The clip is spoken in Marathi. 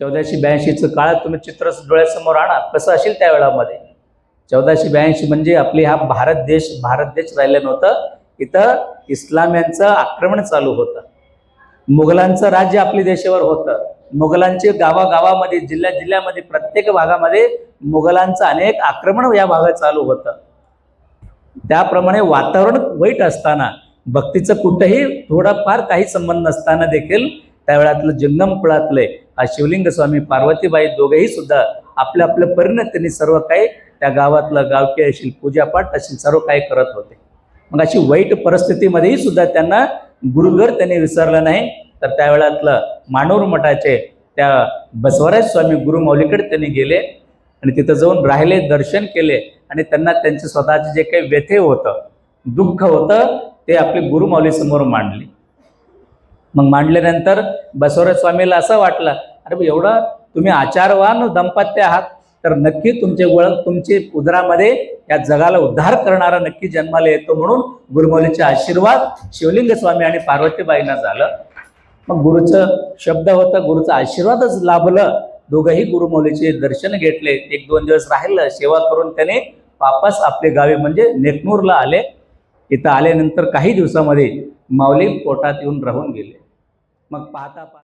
चौदाशे ब्याऐंशीचं काळात तुम्ही चित्र डोळ्यासमोर आणा. कसं असेल त्या वेळामध्ये? चौदाशे ब्याऐंशी म्हणजे आपली हा भारत देश भारत देश राहिलं नव्हतं. इथं इस्लाम यांचं आक्रमण चालू होतं. मुघलांचं राज्य आपल्या देशावर होतं. मुघलांचे गावागावामध्ये जिल्ह्या जिल्ह्यामध्ये प्रत्येक भागामध्ये मुघलांचं अनेक आक्रमण या भागात चालू होतं. त्याप्रमाणे वातावरण वाईट असताना भक्तीचं कुठंही थोडाफार काही संबंध नसताना देखील त्यावेळातलं जंगम कुळातले आज शिवलिंग स्वामी पार्वतीबाई दोघेही सुद्धा आपलं आपलं परीनं त्यांनी सर्व काही त्या गावातलं गावकी असेल पूजापाठ असेल सर्व काही करत होते. मग अशी वाईट परिस्थितीमध्येही सुद्धा त्यांना गुरुघर त्यांनी विसरलं नाही. तर त्यावेळातलं मानोर मठाचे त्या बसवराज स्वामी गुरुमौलीकडे त्यांनी गेले आणि तिथं जाऊन राहिले दर्शन केले आणि त्यांना त्यांचे स्वतःचे जे काही व्यथे होतं दुःख होतं ते आपले गुरुमौलीसमोर मांडले. मग मांडल्यानंतर बसवराज स्वामीला असं वाटलं अरे एवढं तुम्ही आचारवान दंपत्य आहात तर नक्की तुमचे ओळख तुमचे उदरामध्ये या जगाला उद्धार करणारा नक्की जन्माला येतो म्हणून गुरुमौलीचे आशीर्वाद शिवलिंग स्वामी आणि पार्वतीबाईंना झालं. मग गुरुचं शब्द होता गुरुचा आशीर्वादच लाभलं. दोघंही गुरुमौलीचे दर्शन घेतले. एक दोन दिवस राहिलं सेवा करून त्याने वापस आपले गावी म्हणजे नेकनूरला आले. इथं आल्यानंतर काही दिवसामध्ये माऊली पोटात येऊन राहून गेले. magpata pa.